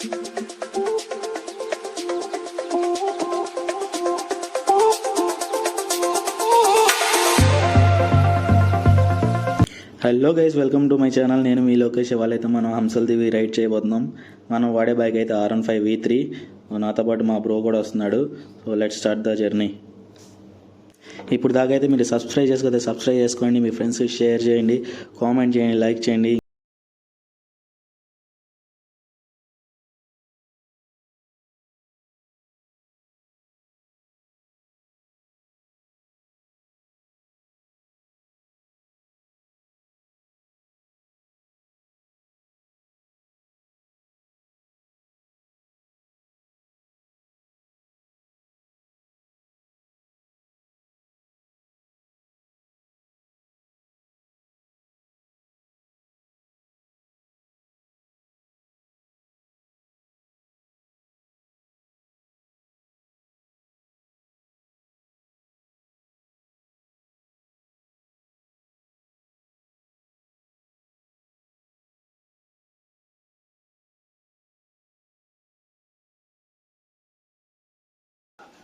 Hello guys welcome to my channel నేను మీ లోకేష్. వాళ్ళైతే మనం హంసల్ దివి రైడ్ చేయబోతున్నాం. మనం వాడే బైక్ అయితే R one five V three నాతో పాటు మా బ్రో కూడా వస్తున్నాడు. So let start the journey ఇప్పుడు దాకా అయితే మీరు సబ్స్క్రైబ్ చేసుకోతే సబ్స్క్రైబ్ చేసుకోండి. మీ ఫ్రెండ్స్కి షేర్ చేయండి. కామెంట్ చేయండి లైక్ చేయండి.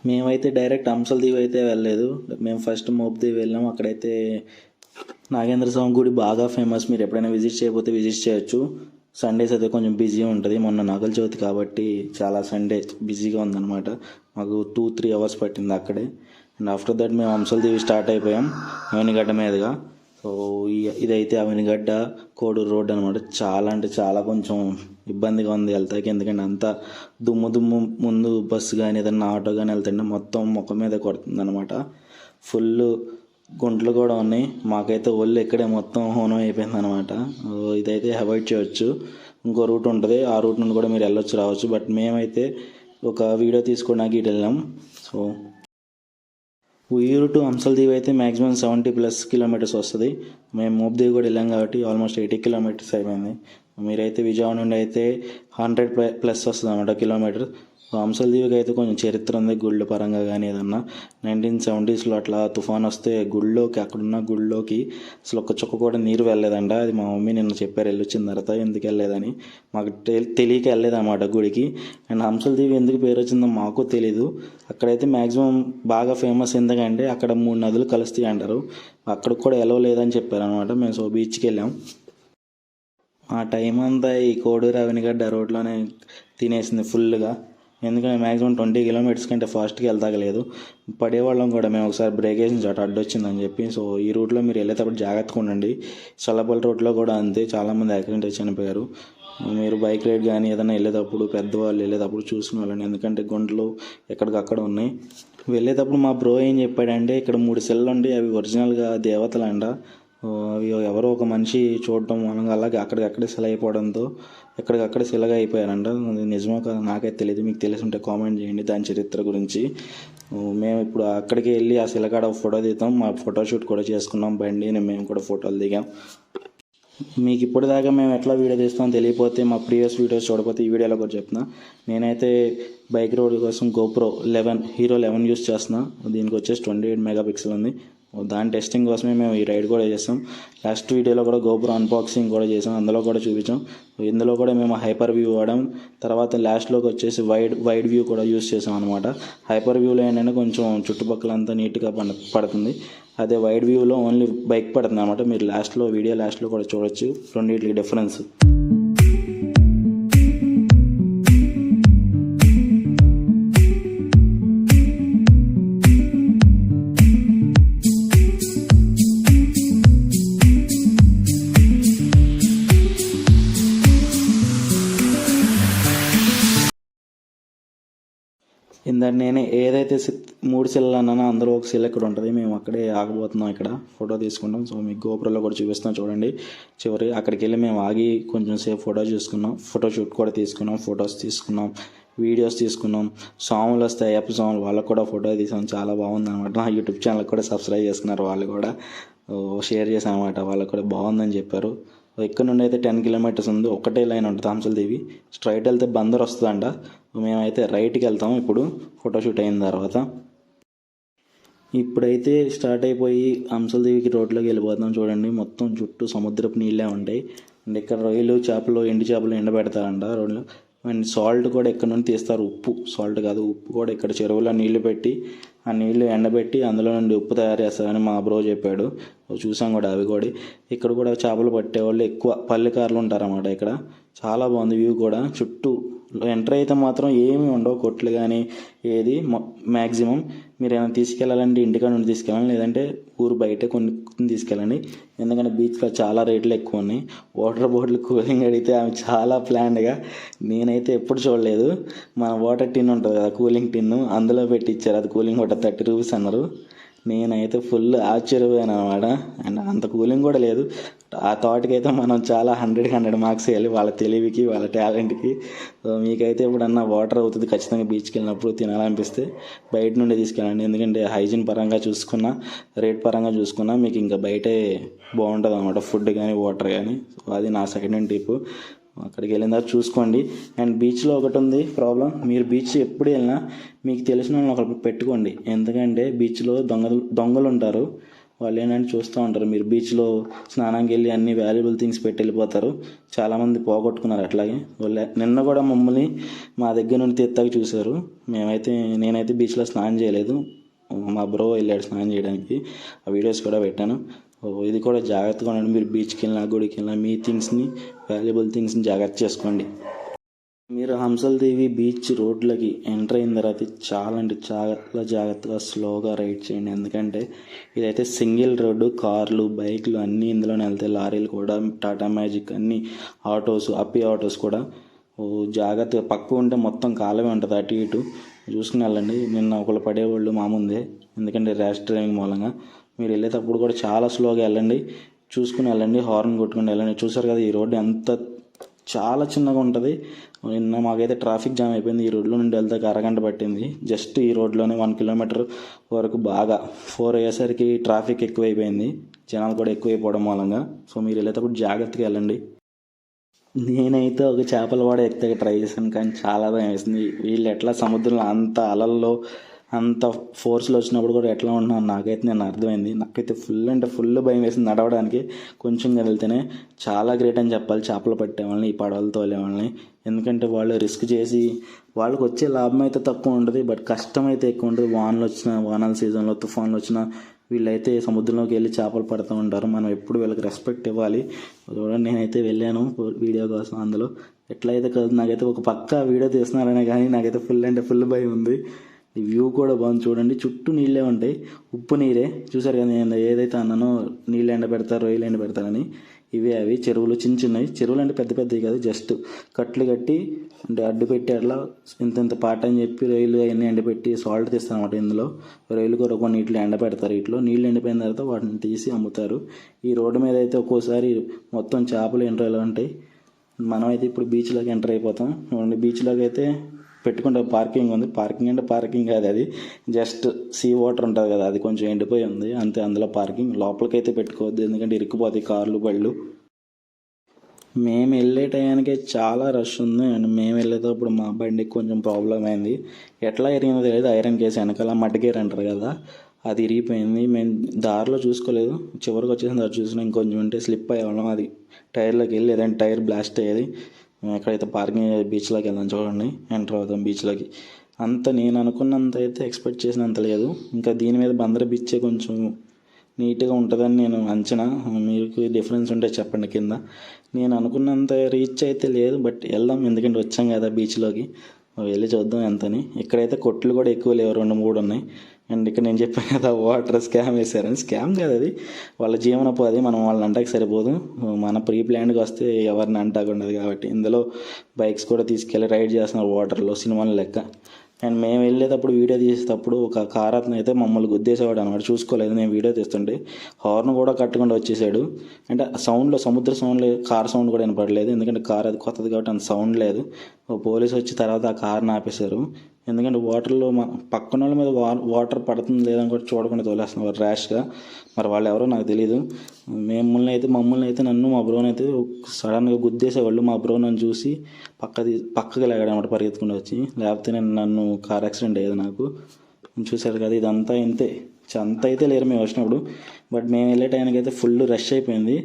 మేమైతే డైరెక్ట్ హంసల్ దీవి అయితే వెళ్ళలేదు. మేము ఫస్ట్ మోప్ దీవి వెళ్ళాం అక్కడైతే నాగేంద్ర స్వామి గుడి బాగా ఫేమస్. మీరు ఎప్పుడైనా విజిట్ చేయకపోతే విజిట్ చేయొచ్చు. సండేస్ అయితే కొంచెం బిజీ ఉంటుంది. మొన్న నాగల చవితి కాబట్టి చాలా సండే బిజీగా ఉందన్నమాట. మాకు టూ త్రీ అవర్స్ పట్టింది అక్కడే. అండ్ ఆఫ్టర్ దట్ మేము అంశల దీవి స్టార్ట్ అయిపోయాం. అవనిగడ్డ మీదుగా. సో ఇదైతే అవనిగడ్డ కోడూరు రోడ్ అనమాట చాలా అంటే చాలా కొంచెం ఇబ్బందిగా ఉంది వెళ్తాకి. ఎందుకంటే అంతా దుమ్ము దుమ్ము ముందు బస్సు కానీ ఏదైనా ఆటో కానీ వెళ్తుంటే మొత్తం ముఖం మీద కొడుతుంది అనమాట ఫుల్ గుంటలు కూడా ఉన్నాయి. మాకైతే ఒళ్ళు ఇక్కడే మొత్తం హోనం అయిపోయింది అనమాట ఇదైతే అవాయిడ్ చేయొచ్చు. ఇంకో రూట్ ఉంటుంది. ఆ రూట్ నుండి కూడా మీరు వెళ్ళొచ్చు రావచ్చు. బట్ మేమైతే ఒక వీడియో తీసుకోవడానికి ఇటు వెళ్ళాం. సో ఉయ్యూరు టు హంసల్దీవ్ అయితే మ్యాక్సిమం సెవెంటీ ప్లస్ కిలోమీటర్స్ వస్తుంది. మేము మోబ్దేవి కూడా వెళ్ళాం కాబట్టి ఆల్మోస్ట్ ఎయిటీ కిలోమీటర్స్ అయిపోయింది. మీరైతే విజయవాడ నుండి అయితే హండ్రెడ్ ప్లస్ వస్తుంది అనమాట కిలోమీటర్ హంసల్దీవికి అయితే కొంచెం చరిత్ర ఉంది గుళ్ళ పరంగా కానీ ఏదన్నా. నైన్టీన్ సెవెంటీస్లో అట్లా తుఫాన్ వస్తే గుళ్ళోకి అక్కడున్న గుళ్ళోకి అసలు ఒక చుక్క కూడా నీరు వెళ్ళలేదంట. అది మా మమ్మీ నిన్న చెప్పారు వెళ్ళొచ్చిన తర్వాత ఎందుకు వెళ్ళలేదని. మాకు తెలియక వెళ్ళలేదన్నమాట గుడికి. అండ్ హంసలదేవి ఎందుకు పేరు వచ్చిందో మాకు తెలీదు. అక్కడైతే మ్యాక్సిమం బాగా ఫేమస్ ఎందుకంటే అక్కడ మూడు నదులు కలుస్తాయి అంటారు. అక్కడికి కూడా ఎలవ లేదని చెప్పారు అనమాట మేము సో బీచ్కి వెళ్ళాం. ఆ టైం అంతా ఈ కోడూరు అవనిగడ్డ రోడ్లోనే తినేసింది ఫుల్గా ఎందుకంటే మ్యాక్సిమం ట్వంటీ కిలోమీటర్స్ కంటే ఫాస్ట్గా వెళ్తాగలేదు. పడేవాళ్ళం కూడా మేము ఒకసారి బ్రేక్ వేసిన చోట అడ్డొచ్చిందని చెప్పి. సో ఈ రూట్లో మీరు వెళ్ళేటప్పుడు జాగ్రత్తగా ఉండండి. చల్లపల్లి రోడ్లో కూడా అంతే చాలామంది యాక్సిడెంట్ చనిపోయారు. మీరు బైక్ రైడ్ కానీ ఏదైనా వెళ్ళేటప్పుడు పెద్దవాళ్ళు వెళ్ళేటప్పుడు చూసుకుని వాళ్ళని ఎందుకంటే గుంటలు ఎక్కడికక్కడ ఉన్నాయి. వెళ్ళేటప్పుడు మా బ్రో ఏం చెప్పాడంటే ఇక్కడ మూడు సెల్లు ఉండి అవి ఒరిజినల్గా దేవతలంట. ఎవరో ఒక మనిషి చూడటం అనగా అలాగే అక్కడికక్కడే సెల అయిపోవడంతో ఎక్కడికక్కడే సెలగా అయిపోయారంట. అది నిజమో కాదు నాకైతే తెలియదు మీకు తెలిసి ఉంటే కామెంట్ చేయండి దాని చరిత్ర గురించి. మేము ఇప్పుడు అక్కడికి వెళ్ళి ఆ శిలకాడ ఫోటో దిగుతాం. మా ఫోటోషూట్ కూడా చేసుకున్నాం. బండి మేము కూడా ఫోటోలు దిగాం. మీకు ఇప్పటిదాకా మేము ఎట్లా వీడియో తీస్తామో తెలియపోతే మా ప్రీవియస్ వీడియోస్ చూడకపోతే ఈ వీడియోలో కూడా చెప్తున్నా. నేనైతే బైక్ రోడ్ కోసం GoPro eleven Hero eleven use చేస్తున్నా. దీనికి వచ్చేసి ట్వంటీ ఎయిట్ మెగా పిక్సెల్ ఉంది. దాని టెస్టింగ్ కోసమే మేము ఈ రైడ్ కూడా చేస్తాం లాస్ట్ వీడియోలో కూడా గోపురం అన్బాక్సింగ్ కూడా చేసాం. అందులో కూడా చూపించాం. ఇందులో కూడా మేము హైపర్ వ్యూ వాడాం తర్వాత లాస్ట్లోకి వచ్చేసి వైడ్ వైడ్ వ్యూ కూడా యూస్ చేసాం అనమాట హైపర్ వ్యూలో ఏంటంటే కొంచెం చుట్టుపక్కలంతా నీట్గా పడుతుంది. అదే వైడ్ వ్యూలో ఓన్లీ బైక్ పడుతుంది అనమాట మీరు లాస్ట్లో వీడియో లాస్ట్లో కూడా చూడొచ్చు. రెండింటికి డిఫరెన్స్ దాన్ని నేను ఏదైతే మూడు సిల్లలు అన్నానో అందులో ఒక సెల్ ఇక్కడ ఉంటుంది మేము అక్కడే ఆగిపోతున్నాం ఇక్కడ. ఫోటో తీసుకుంటాం. సో మీకు గోపురంలో కూడా చూపిస్తాం చూడండి. చివరి అక్కడికి వెళ్ళి మేము ఆగి కొంచెం సేపు ఫోటో చూసుకున్నాం. ఫోటో షూట్ కూడా తీసుకున్నాం. ఫొటోస్ తీసుకున్నాం. వీడియోస్ తీసుకున్నాం. సాంగ్లు వస్తాయి. అప్ సాంగ్లు. వాళ్ళకు కూడా ఫోటో తీసాం. చాలా బాగుంది అనమాట నా యూట్యూబ్ ఛానల్ కూడా సబ్స్క్రైబ్ చేసుకున్నారు వాళ్ళు కూడా. షేర్ చేసాం అనమాట వాళ్ళకు కూడా బాగుందని చెప్పారు. ఇక్కడ నుండి అయితే టెన్ కిలోమీటర్స్ ఉంది. ఒకటే లైన్ ఉంటుంది హంసలదేవి స్ట్రైట్ వెళ్తే బందర్ వస్తుందంట. మేమైతే రైట్కి వెళ్తాం. ఇప్పుడు ఫోటోషూట్ అయిన తర్వాత. ఇప్పుడైతే స్టార్ట్ అయిపోయి హంసలదేవికి రోడ్లోకి వెళ్ళిపోతాం చూడండి. మొత్తం చుట్టూ సముద్రపు నీళ్ళే ఉంటాయి. అండ్ ఇక్కడ రొయ్యలు చేపలు ఎండు చేపలు ఎండబెడతారంట రోడ్లో. అండ్ సాల్ట్ కూడా ఎక్కడ నుండి తీస్తారు. ఉప్పు సాల్ట్ కాదు ఉప్పు కూడా ఇక్కడ చెరువులో నీళ్ళు పెట్టి ఆ నీళ్ళు ఎండబెట్టి అందులో నుండి ఉప్పు తయారు చేస్తారని మా బ్రో చెప్పాడు. చూసాం కూడా అవి కూడా. ఇక్కడ కూడా చేపలు పట్టేవాళ్ళు ఎక్కువ. పల్లెకారులు ఉంటారన్నమాట ఇక్కడ. చాలా బాగుంది వ్యూ కూడా. చుట్టూ ఎంటర్ అయితే మాత్రం ఏమి ఉండవు కొట్లు కానీ ఏది. మ్యాక్సిమం మీరు ఏమైనా తీసుకెళ్ళాలంటే ఇంటికాడ నుండి తీసుకెళ్ళాలి లేదంటే ఊరు బయట కొన్ని కొన్ని తీసుకెళ్ళండి. ఎందుకంటే బీచ్లో చాలా రేట్లు ఎక్కువ ఉన్నాయి. వాటర్ బాటిల్ కూలింగ్ అడిగితే ఆమె చాలా ప్లాన్డ్గా నేనైతే ఎప్పుడు చూడలేదు. మన వాటర్ టిన్ ఉంటుంది కదా కూలింగ్ టిన్ అందులో పెట్టి ఇచ్చారు అది కూలింగ్ వాటర్ థర్టీ రూపీస్ అన్నారు. నేనైతే ఫుల్ ఆశ్చర్యపోయాను అనమాట అండ్ అంత కూలింగ్ కూడా లేదు. ఆ థాట్కి అయితే మనం చాలా హండ్రెడ్ హండ్రెడ్ మార్క్స్ వేయాలి వాళ్ళ తెలివికి వాళ్ళ టాలెంట్కి. సో మీకైతే ఎప్పుడన్నా వాటర్ అవుతుంది ఖచ్చితంగా బీచ్కి వెళ్ళినప్పుడు తినాలనిపిస్తే బయట నుండి తీసుకెళ్ళండి. ఎందుకంటే హైజీన్ పరంగా చూసుకున్నా రేట్ పరంగా చూసుకున్నా మీకు ఇంకా బయటే బాగుంటుంది అనమాట ఫుడ్ కానీ వాటర్ కానీ. సో అది నా సెకండ్ టిప్. అక్కడికి వెళ్ళిన తర్వాత చూసుకోండి. అండ్ బీచ్లో ఒకటి ఉంది ప్రాబ్లం మీరు బీచ్ ఎప్పుడు వెళ్ళినా మీకు తెలిసిన వాళ్ళని ఒకరికి పెట్టుకోండి. ఎందుకంటే బీచ్లో దొంగలు దొంగలు ఉంటారు. వాళ్ళు ఏంటంటే చూస్తూ ఉంటారు. మీరు బీచ్లో స్నానానికి వెళ్ళి అన్ని వాల్యుబుల్ థింగ్స్ పెట్టి వెళ్ళిపోతారు. చాలామంది పోగొట్టుకున్నారు అట్లాగే. వాళ్ళు నిన్న కూడా మమ్మల్ని మా దగ్గర నుండి తెత్తాక చూశారు. మేమైతే నేనైతే బీచ్లో స్నానం చేయలేదు. మా బ్రో వెళ్ళాడు స్నానం చేయడానికి. ఆ వీడియోస్ కూడా పెట్టాను. ఇది కూడా జాగ్రత్తగా ఉండండి. మీరు బీచ్కి వెళ్ళినా గుడికి వెళ్ళినా మీ థింగ్స్ని వాల్యుబుల్ థింగ్స్ని జాగ్రత్త చేసుకోండి. మీరు హంసల దేవి బీచ్ రోడ్లకి ఎంటర్ అయిన తర్వాత చాలా అంటే చాలా జాగ్రత్తగా స్లోగా రైడ్ చేయండి. ఎందుకంటే ఇదైతే సింగిల్ రోడ్డు కార్లు బైక్లు అన్నీ ఇందులోనే వెళ్తాయి. లారీలు కూడా టాటా మ్యాజిక్ అన్నీ ఆటోస్ అప్పి ఆటోస్ కూడా. ఓ జాగ్రత్తగా పక్క ఉంటే మొత్తం కాలమే ఉంటుంది అటు ఇటు. చూసుకుని వెళ్ళండి. నిన్న ఒకళ్ళు పడేవాళ్ళు మా ముందే. ఎందుకంటే ర్యాష్ డ్రైవింగ్ మూలంగా. మీరు వెళ్ళేటప్పుడు కూడా చాలా స్లోగా వెళ్ళండి. చూసుకుని వెళ్ళండి. హార్న్ కొట్టుకుని వెళ్ళండి. చూసారు కదా ఈ రోడ్డు ఎంత చాలా చిన్నగా ఉంటుంది. నిన్న మాకైతే ట్రాఫిక్ జామ్ అయిపోయింది. ఈ రోడ్లో నుండి వెళ్తే అరగంట పట్టింది. జస్ట్ ఈ రోడ్లోనే వన్ కిలోమీటర్ వరకు బాగా ఫోర్ అయ్యేసరికి ట్రాఫిక్ ఎక్కువైపోయింది. జనాలు కూడా ఎక్కువైపోవడం మూలంగా. సో మీరు వెళ్ళేటప్పుడు జాగ్రత్తగా వెళ్ళండి. నేనైతే ఒక చేపల వాడ ఎక్కితే ట్రై చేశాను కానీ చాలా భయం వేసింది. వీళ్ళు ఎట్లా సముద్రంలో అంత అలల్లో అంత ఫోర్స్లో వచ్చినప్పుడు కూడా ఎట్లా ఉంటున్నాను నాకైతే నేను అర్థమైంది. నాకైతే ఫుల్ అంటే ఫుల్ భయం వేసింది నడవడానికి. కొంచెం వెళ్తేనే చాలా గ్రేట్ అని చెప్పాలి. చేపలు పట్టే వాళ్ళని ఈ పడవలతో వెళ్ళే వాళ్ళని. ఎందుకంటే వాళ్ళు రిస్క్ చేసి వాళ్ళకి వచ్చే లాభం అయితే తక్కువ ఉంటుంది. బట్ కష్టం అయితే ఎక్కువ ఉంటుంది. వానలు వచ్చిన వానాల సీజన్లో తుఫాన్లు వచ్చిన వీళ్ళైతే సముద్రంలోకి వెళ్ళి చేపలు పడుతూ ఉంటారు. మనం ఎప్పుడు వీళ్ళకి రెస్పెక్ట్ ఇవ్వాలి. చూడండి నేనైతే వెళ్ళాను వీడియో కోసం అందులో. ఎట్లయితే కాదు నాకైతే ఒక పక్క వీడియో తీస్తున్నారనే కానీ నాకైతే ఫుల్ అంటే ఫుల్ భయం ఉంది. ఈ వ్యూ కూడా బాగుంది చూడండి. చుట్టూ నీళ్ళే ఉంటాయి. ఉప్పు నీరే. చూసారు కదా నేను ఏదైతే అన్నానో నీళ్ళు ఎండ పెడతారు రొయ్యలు ఎండ పెడతారని. ఇవే అవి. చెరువులు చిన్న చిన్నవి. చెరువులు అంటే పెద్ద పెద్దవి కాదు జస్ట్ కట్లు కట్టి అంటే అడ్డు పెట్టి అట్లా ఇంత ఇంత పాట అని చెప్పి రొయ్యలు అవన్నీ ఎండబెట్టి సాల్ట్ తీస్తారు అనమాట ఇందులో. రొయ్యలు కూడా కొన్ని నీటిలో ఎండ పెడతారు ఇట్లో. నీళ్ళు ఎండిపోయిన తర్వాత వాటిని తీసి అమ్ముతారు. ఈ రోడ్డు మీద అయితే ఒక్కోసారి మొత్తం చేపలు ఎంటర్ ఎలా ఉంటాయి. మనమైతే ఇప్పుడు బీచ్లోకి ఎంటర్ అయిపోతాం. బీచ్లోకి అయితే పెట్టుకుంటే పార్కింగ్ ఉంది. పార్కింగ్ అంటే పార్కింగ్ కాదు అది. జస్ట్ సీ వాటర్ ఉంటుంది కదా అది కొంచెం ఎండిపోయి ఉంది. అంతే అందులో పార్కింగ్. లోపలికైతే పెట్టుకోవద్దు ఎందుకంటే ఇరుక్కుపోతాయి కార్లు బళ్ళు. మేము వెళ్ళే టయానికి చాలా రష్ ఉంది. అండ్ మేము వెళ్ళేటప్పుడు మా బండికి కొంచెం ప్రాబ్లం అయింది. ఎట్లా ఇరిగిందో తెలియదు. ఐరన్ కేసు వెనకాల మడ్డగేర్ అంటారు కదా అది ఇరిగిపోయింది. మేము దారిలో చూసుకోలేదు. చివరికి వచ్చేసిన దారి చూసిన ఇంకొంచెం ఉంటే స్లిప్ అయ్యేవాళ్ళం. అది టైర్లోకి వెళ్ళి ఏదైనా టైర్ బ్లాస్ట్ అయ్యేది. ఎక్కడైతే పార్కింగ్ బీచ్లోకి వెళ్దాం చూడండి ఎంటర్ అవుతాం బీచ్లోకి అంత నేను అనుకున్నంత అయితే ఎక్స్పెక్ట్ చేసినంత లేదు. ఇంకా దీని మీద బందర బీచే కొంచెం నీట్గా ఉంటుందని నేను అంచనా. మీకు డిఫరెన్స్ ఉంటే చెప్పండి కింద. నేను అనుకున్నంత రీచ్ అయితే లేదు బట్ వెళ్దాం. ఎందుకంటే వచ్చాం కదా బీచ్లోకి వెళ్ళి చూద్దాం ఎంతని. ఇక్కడైతే కొట్లు కూడా ఎక్కువ లేవు రెండు మూడు ఉన్నాయి. అండ్ ఇక్కడ నేను చెప్పాను కదా వాటర్ స్కామ్ వేశారని. స్కామ్ కాదు అది. వాళ్ళ జీవనోపాధి మనం వాళ్ళని అంటాకి సరిపోదు. మన ప్రీ ప్లాన్డ్కి వస్తే ఎవరిని అంటాకు ఉండదు కాబట్టి. ఇందులో బైక్స్ కూడా తీసుకెళ్ళి రైడ్ చేస్తున్నారు వాటర్లో సినిమాల లెక్క. అండ్ మేము వెళ్ళేటప్పుడు వీడియో తీసేటప్పుడు ఒక కార్ అతను అయితే మమ్మల్ని గుద్దేసేవాడు అనమాట చూసుకోలేదు నేను వీడియో తీస్తుంటే. హార్న్ కూడా కట్టకుండా వచ్చేసాడు. అంటే సౌండ్లో సముద్ర సౌండ్ కార్ సౌండ్ కూడా వినపడలేదు. ఎందుకంటే కార్ అది కొత్తది కాబట్టి అంత సౌండ్ లేదు. పోలీసు పోలీస్ వచ్చి తర్వాత ఆ కార్ని ఆపేశారు. ఎందుకంటే వాటర్లో మా పక్కన వాళ్ళ మీద వాటర్ పడుతుంది లేదని కూడా చూడకుండా తోలేస్తున్నారు ర్యాష్గా. మరి వాళ్ళు ఎవరో నాకు తెలియదు మిమ్మల్ని అయితే మమ్మల్ని అయితే నన్ను మా బ్రోని అయితే సడన్గా గుద్దేసేవాళ్ళు. మా బ్రో నన్ను చూసి పక్కది పక్కకి లేగాడు పరిగెత్తుకుండా వచ్చి. లేకపోతే నేను నన్ను కార్ యాక్సిడెంట్ అయ్యేది నాకు. చూశారు కదా ఇదంతా ఇంతే. అంత అయితే లేరు మేము వచ్చినప్పుడు. బట్ మేము వెళ్ళే టైంకి అయితే ఫుల్ రష్ అయిపోయింది.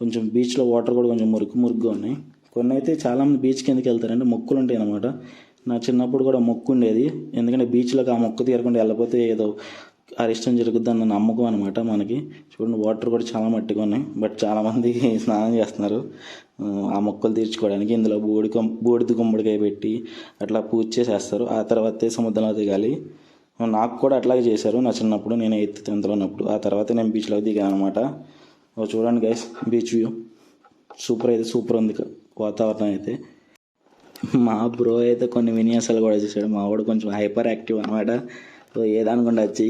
కొంచెం బీచ్లో వాటర్ కూడా కొంచెం మురుకు మురుగ్గా ఉన్నాయి. కొన్ని అయితే చాలామంది బీచ్ కిందకి వెళ్తారంటే మొక్కులు ఉంటాయి అన్నమాట. నా చిన్నప్పుడు కూడా మొక్కు ఉండేది ఎందుకంటే బీచ్లోకి ఆ మొక్కు తీరకుండా వెళ్ళకపోతే ఏదో అరిష్టం జరుగుద్దని నమ్మకం అనమాట మనకి. చూడండి వాటర్ కూడా చాలా మట్టిగా ఉన్నాయి. బట్ చాలామంది స్నానం చేస్తున్నారు. ఆ, మొక్కలు తీర్చుకోవడానికి. ఇందులో బూడి కొమ్ బూడిద గుమ్మడికాయ పెట్టి అట్లా పూజ చేసేస్తారు. ఆ తర్వాతే సముద్రంలో దిగాలి. నాకు కూడా అట్లాగే చేశారు నా చిన్నప్పుడు. నేను ఎయిత్ టెన్త్లో ఉన్నప్పుడు. ఆ తర్వాత నేను బీచ్లోకి దిగాను అనమాట చూడండి గైస్ బీచ్ వ్యూ సూపర్ అయితే సూపర్ ఉంది. వాతావరణం అయితే. మా బ్రో అయితే కొన్ని విన్యాసాలు కూడా చేశాడు. మా వాడు కొంచెం హైపర్ యాక్టివ్ అనమాట సో ఏదనుకుండా వచ్చి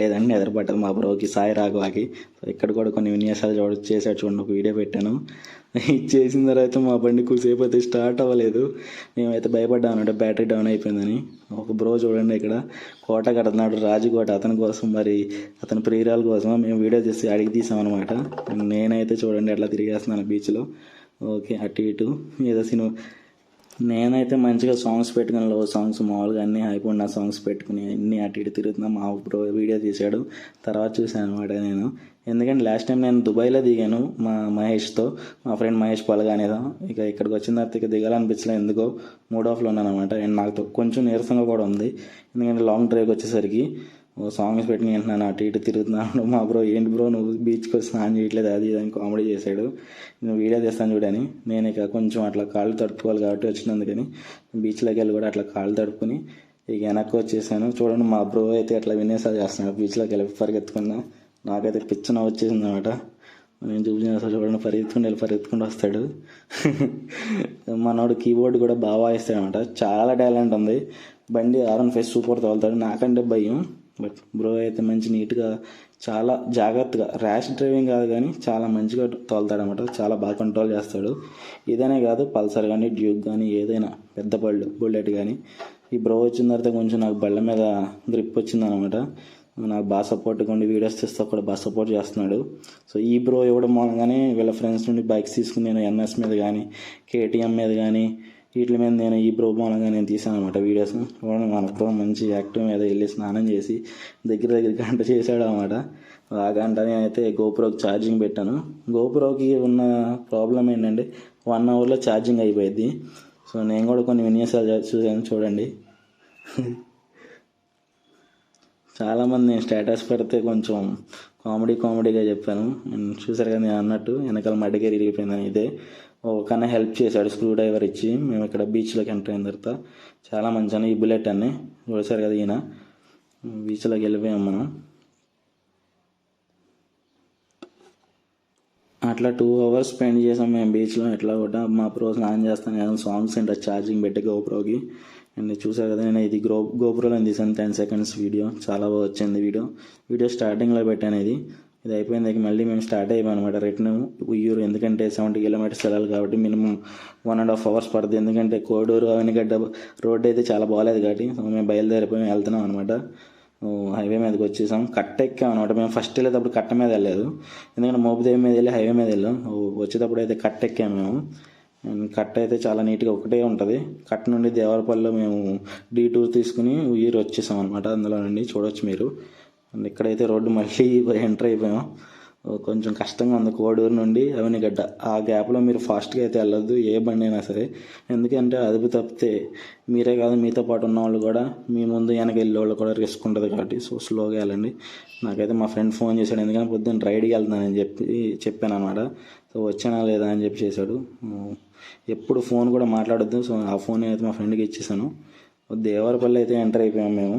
లేదని నిద్రపట్టదు మా బ్రోకి సాయి రాఘవాకి సో ఇక్కడ కూడా కొన్ని విన్యాసాలు చూడ చేశాడు చూడండి ఒక వీడియో పెట్టాను. ఇది చేసిన తర్వాత మా బండి కూసేపు అయితే స్టార్ట్ అవ్వలేదు. మేమైతే భయపడ్డాం అనమాట బ్యాటరీ డౌన్ అయిపోయిందని. ఒక బ్రో చూడండి ఇక్కడ. కోట కడుతున్నాడు రాజుకోట అతని కోసం మరి అతని ప్రియురాల కోసం మేము వీడియో చేసి అడిగి తీసామన్నమాట అనమాట నేనైతే చూడండి ఎట్లా తిరిగేస్తున్నాను బీచ్లో ఓకే అటు ఇటు. ఏదో సినిమా నేనైతే మంచిగా సాంగ్స్ పెట్టుకుని లవ్ సాంగ్స్ మామూలుగా అన్ని అయిపోయిన సాంగ్స్ పెట్టుకుని అన్ని అటు ఇటు తిరుగుతున్నా. మా బ్రో వీడియో తీశాడు తర్వాత చూశాను అనమాట నేను. ఎందుకంటే లాస్ట్ టైం నేను దుబాయ్లో దిగాను మా మహేష్తో. మా ఫ్రెండ్ మహేష్ పలగానేదో ఇక ఇక్కడికి వచ్చిన తర్వాత ఇక దిగాలనిపించలేదు ఎందుకో. మూడ్ ఆఫ్లో ఉన్నాను అనమాట అండ్ నాకు కొంచెం నీరసంగా కూడా ఉంది. ఎందుకంటే లాంగ్ డ్రైవ్కి వచ్చేసరికి సాంగ్స్ పెట్టుకుని వింటున్నాను అటు ఇటు తిరుగుతున్నాను. మా బ్రో ఏంటి బ్రో నువ్వు బీచ్కి వచ్చి స్నానం చేయట్లేదు అది ఇది అని కామెడీ చేశాడు. నేను వీడియో తీస్తాను చూడని. నేను ఇక కొంచెం అట్లా కాళ్ళు తడుపుకోవాలి కాబట్టి వచ్చినందుకని బీచ్లోకి వెళ్ళి కూడా అట్లా కాళ్ళు తడుపుకొని ఇక వెనక్కి వచ్చేసాను. చూడండి మా బ్రో అయితే అట్లా వినేసా చేస్తున్నాడు. బీచ్లోకి వెళ్ళి పరిగెత్తుకున్నా. నాకైతే పిచ్చన వచ్చేసింది అనమాట నేను చూపించిన అసలు చూడండి పరిగెత్తుకుని వెళ్ళి పరిగెత్తుకుంటూ వస్తాడు. మనోడు కీబోర్డ్ కూడా బాగా వాయిస్తాడు అనమాట చాలా టాలెంట్ ఉంది. బండి ఆర్ఎన్ ఫైవ్ సూపర్ తోలుతాడు నాకంటే భయం. బట్ బ్రో అయితే మంచి నీట్గా చాలా జాగ్రత్తగా ర్యాష్ డ్రైవింగ్ కాదు కానీ చాలా మంచిగా తోలుతాడు అనమాట చాలా బాగా కంట్రోల్ చేస్తాడు. ఇదనే కాదు పల్సర్ కానీ డ్యూక్ కానీ ఏదైనా పెద్ద బళ్ళు బుల్లెట్ కానీ ఈ బ్రో వచ్చిన తర్వాత కొంచెం నాకు బళ్ళ మీద గ్రిప్ వచ్చిందనమాట నాకు బాగా సపోర్ట్ కొన్ని వీడియోస్ తీస్తే కూడా బాగా సపోర్ట్ చేస్తున్నాడు. సో ఈ బ్రో ఇవ్వడం మూలంగానే వీళ్ళ ఫ్రెండ్స్ నుండి బైక్స్ తీసుకుని నేను ఎన్ఎస్ మీద కానీ కేటీఎం మీద కానీ వీటి మీద నేను ఈ బ్రో మూలంగా నేను తీసాను అనమాట వీడియోస్. చూడండి మన బ్రో మంచి యాక్టివ్ మీద వెళ్ళి స్నానం చేసి దగ్గర దగ్గర గంట చేశాడు అనమాట ఆ గంట నేనైతే గోప్రోకి ఛార్జింగ్ పెట్టాను. గోప్రోకి ఉన్న ప్రాబ్లం ఏంటంటే వన్ అవర్లో ఛార్జింగ్ అయిపోయింది సో నేను కూడా కొన్ని విన్యాసాలు చూసాను చూడండి. చాలామంది నేను స్టేటస్ పెడితే కొంచెం కామెడీ కామెడీగా చెప్పాను. చూసారు కదా నేను అన్నట్టు వెనకాల మడ్డిగా ఇరిగిపోయిందని ఇదే ఒకనే హెల్ప్ చేశాడు స్క్రూ డ్రైవర్ ఇచ్చి. మేము ఇక్కడ బీచ్లోకి ఎంటర్ అయిన తర్వాత చాలా మంచి ఈ బుల్లెట్ అన్ని చూసారు కదా ఈయన. బీచ్లోకి వెళ్ళిపోయాం మనం. అట్లా టూ అవర్స్ స్పెండ్ చేసాం మేము బీచ్లో ఎట్లా కూడా మా ప్రో స్నానం చేస్తాను సాంగ్స్ అంటే ఛార్జింగ్ పెట్టి గోప్రోకి అండ్ చూసారు కదా నేను ఇది గో గోప్రోలో తీసాను టెన్ సెకండ్స్ వీడియో చాలా బాగా వచ్చింది వీడియో వీడియో స్టార్టింగ్లో పెట్టాను ఇది. ఇది అయిపోయింది మళ్ళీ మేము స్టార్ట్ అయ్యాం అనమాట రిటర్న్ ఉయ్యూరు ఎందుకంటే సెవెంటీ కిలోమీటర్స్ వెళ్ళాలి కాబట్టి minimum one and half hours పడుతుంది ఎందుకంటే కోడూరు అవనిగడ్డ రోడ్ అయితే చాలా బాగాలేదు కాబట్టి సో మేము బయలుదేరిపోయి వెళ్తున్నాం అనమాట హైవే మీదకి వచ్చేసాం. కట్ట ఎక్కాం అనమాట మేము ఫస్ట్ వెళ్ళేటప్పుడు కట్ట మీద వెళ్ళలేదు. ఎందుకంటే మోపుదేవి మీద వెళ్ళి హైవే మీద వెళ్ళాం. వచ్చేటప్పుడు అయితే కట్ట ఎక్కాము మేము. కట్ట అయితే చాలా నీట్గా ఒకటే ఉంటుంది. కట్ట నుండి దేవరపల్లిలో మేము డీ టూర్ తీసుకుని ఉయ్యూరు వచ్చేసాం అనమాట అందులో నుండి చూడవచ్చు మీరు. అండ్ ఇక్కడైతే రోడ్డు మళ్ళీ ఎంటర్ అయిపోయాం. కొంచెం కష్టంగా ఉంది కోడూరు నుండి అవనిగడ్డ. ఆ గ్యాప్లో మీరు ఫాస్ట్గా అయితే వెళ్ళొద్దు ఏ బండి అయినా సరే. ఎందుకంటే అదుపు తప్పితే మీరే కాదు మీతో పాటు ఉన్న వాళ్ళు కూడా మీ ముందు వెనక వెళ్ళే వాళ్ళు కూడా రిస్క్ ఉంటుంది కాబట్టి. సో స్లోగా వెళ్ళండి. నాకైతే మా ఫ్రెండ్ ఫోన్ చేశాడు ఎందుకంటే పొద్దున్న రైడ్కి వెళ్తానని చెప్పి చెప్పాను అనమాట సో వచ్చానా లేదా అని చెప్పి చేశాడు. ఎప్పుడు ఫోన్ కూడా మాట్లాడొద్దు. సో ఆ ఫోన్ అయితే మా ఫ్రెండ్కి ఇచ్చేసాను. దేవరపల్లి అయితే ఎంటర్ అయిపోయాం మేము.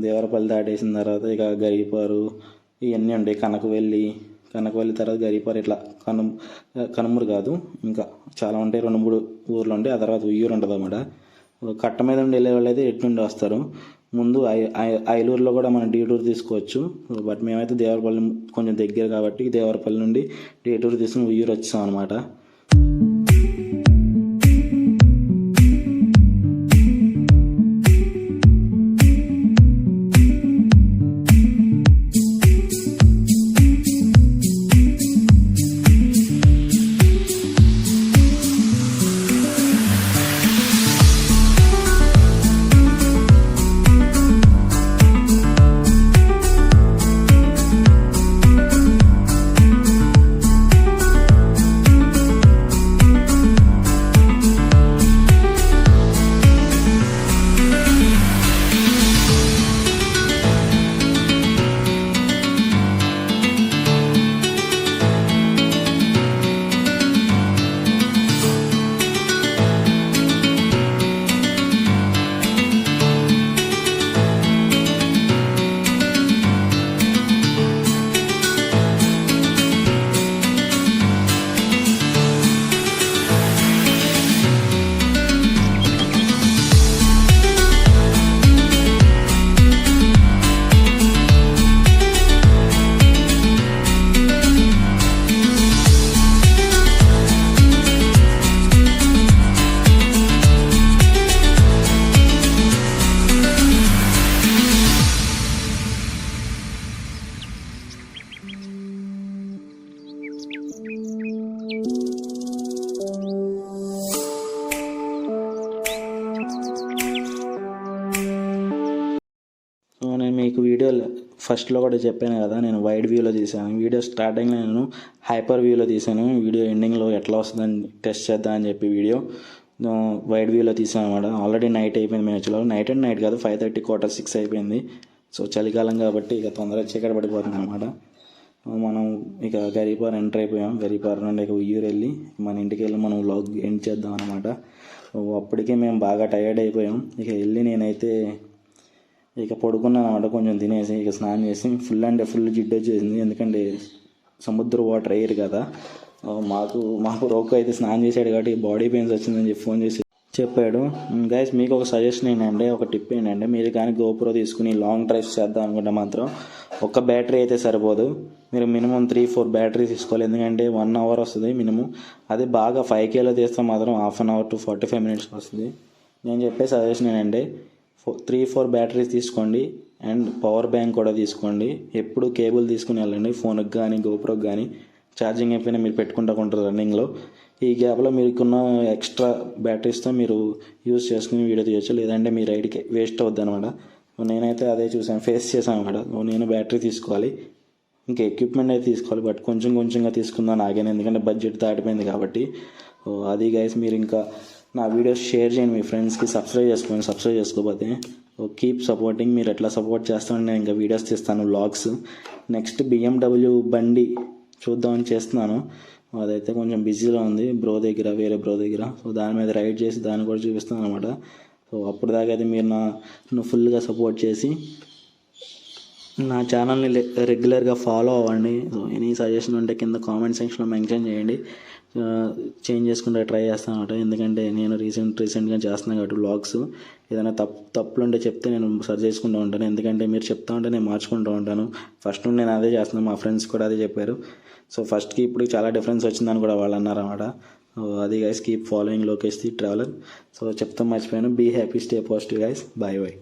దేవరపల్లి దాటేసిన తర్వాత ఇక గరిపారు ఇవన్నీ ఉంటాయి కనకవెల్లి కనకవెల్లి తర్వాత గరిపారు ఇట్లా కను కనుమూరు కాదు ఇంకా చాలా ఉంటాయి రెండు మూడు ఊర్లు ఉంటాయి ఆ తర్వాత ఉయ్యూరు ఉంటుంది అన్నమాట. కట్ట మీద ఉండి వెళ్ళే వాళ్ళు అయితే ఎటు నుండి వస్తారు? ముందు ఐ ఐలూరులో కూడా మనం డీ టూర్ తీసుకోవచ్చు బట్ మేమైతే దేవరపల్లి కొంచెం దగ్గర కాబట్టి దేవరపల్లి నుండి డీ టూర్ తీసుకుని ఉయ్యూరు వచ్చాం అనమాట మీకు వీడియో ఫస్ట్లో కూడా చెప్పాను కదా నేను వైడ్ వ్యూలో తీసాను. వీడియో స్టార్టింగ్లో నేను హైపర్ వ్యూలో తీసాను. వీడియో ఎండింగ్లో ఎట్లా వస్తుందని టెస్ట్ చేద్దాం అని చెప్పి వీడియో వైడ్ వ్యూలో తీసాను అనమాట ఆల్రెడీ నైట్ అయిపోయింది మ్యాచ్లో నైట్ అండ్ నైట్ కాదు ఫైవ్ థర్టీ క్వార్టర్ సిక్స్ అయిపోయింది. సో చలికాలం కాబట్టి ఇక తొందరగా చీకటి పడిపోతుంది అనమాట మనం ఇక గరీపార్ ఎంటర్ అయిపోయాం. గరీపార్ నుండి ఇక ఉయ్యూరు వెళ్ళి మన ఇంటికి వెళ్ళి మనం లాగ్ ఎండ్ చేద్దాం అనమాట అప్పటికే మేము బాగా టైర్డ్ అయిపోయాం. ఇక వెళ్ళి నేనైతే ఇక పడుకున్నాను అనమాట కొంచెం తినేసి ఇక స్నానం చేసి ఫుల్ అంటే ఫుల్ జిడ్డు వచ్చేసింది. ఎందుకంటే సముద్ర వాటర్ ఎయిర్ కదా. మాకు మాకు రోక్ అయితే స్నానం చేశాడు కాబట్టి బాడీ పెయిన్స్ వచ్చిందని చెప్పి ఫోన్ చేసి చెప్పాడు. గైస్ మీకు ఒక సజెషన్ ఏంటంటే ఒక టిప్ ఏంటంటే మీరు కానీ గోప్రో తీసుకుని లాంగ్ డ్రైవ్స్ చేద్దాం అనుకుంటే మాత్రం ఒక్క బ్యాటరీ అయితే సరిపోదు. మీరు మినిమం త్రీ ఫోర్ బ్యాటరీస్ తీసుకోవాలి. ఎందుకంటే వన్ అవర్ వస్తుంది మినిమం అదే బాగా ఫైవ్ కేలో తీస్తే మాత్రం half an hour to forty five minutes వస్తుంది. నేను చెప్పే సజెషన్ ఏంటంటే ఫో త్రీ ఫోర్ బ్యాటరీస్ తీసుకోండి అండ్ పవర్ బ్యాంక్ కూడా తీసుకోండి. ఎప్పుడు కేబుల్ తీసుకుని వెళ్ళండి. ఫోన్కి కానీ గోప్రోకి కానీ ఛార్జింగ్ అయిపోయినా మీరు పెట్టుకుంటా ఉంటారు రన్నింగ్లో. ఈ గ్యాప్లో మీకున్న ఎక్స్ట్రా బ్యాటరీస్తో మీరు యూస్ చేసుకుని వీడియో తీయచ్చు. లేదంటే మీ రైడ్కి వేస్ట్ అవుద్ది అనమాట నేనైతే అదే చూసాను ఫేస్ చేశాను అనమాట నేను బ్యాటరీ తీసుకోవాలి. ఇంకా ఎక్విప్మెంట్ అయితే తీసుకోవాలి. బట్ కొంచెం కొంచెంగా తీసుకుందాం ఆగాను. ఎందుకంటే బడ్జెట్ దాటిపోయింది కాబట్టి. అది గైస్ మీరు ఇంకా నా వీడియోస్ షేర్ చేయండి మీ ఫ్రెండ్స్కి సబ్స్క్రైబ్ చేసుకోండి సబ్స్క్రైబ్ చేసుకోకపోతే కీప్ సపోర్టింగ్ మీరు ఎట్లా సపోర్ట్ చేస్తామని నేను ఇంకా వీడియోస్ తీస్తాను వ్లాగ్స్. నెక్స్ట్ బిఎండబ్ల్యూ బండి చూద్దామని చేస్తున్నాను. అదైతే కొంచెం బిజీలో ఉంది బ్రో దగ్గర వేరే బ్రో దగ్గర. సో దాని మీద రైడ్ చేసి దాన్ని కూడా చూపిస్తాను అనమాట సో అప్పుడు దాకా అయితే మీరు నా ఫుల్గా సపోర్ట్ చేసి నా ఛానల్ని రెగ్యులర్గా ఫాలో అవ్వండి. సో ఎనీ సజెషన్ ఉంటే కింద కామెంట్ సెక్షన్లో మెన్షన్ చేయండి. చేంజ్ చేసుకుంటే ట్రై చేస్తాను అనమాట ఎందుకంటే నేను రీసెంట్ రీసెంట్గా చేస్తున్నాను కాబట్టి బ్లాగ్స్ ఏదైనా తప్పు తప్పులు ఉంటే చెప్తే నేను సరి చేసుకుంటూ ఉంటాను. ఎందుకంటే మీరు చెప్తా ఉంటే నేను మార్చుకుంటూ ఉంటాను. ఫస్ట్ నుండి నేను అదే చేస్తున్నాను మా ఫ్రెండ్స్ కూడా అదే చెప్పారు. సో ఫస్ట్కి ఇప్పుడు చాలా డిఫరెన్స్ వచ్చిందని కూడా వాళ్ళు అన్నారు అనమాట అది guys keep following Lokesh the traveller so చెప్తాం మర్చిపోయాను. Be happy stay positive guys bye bye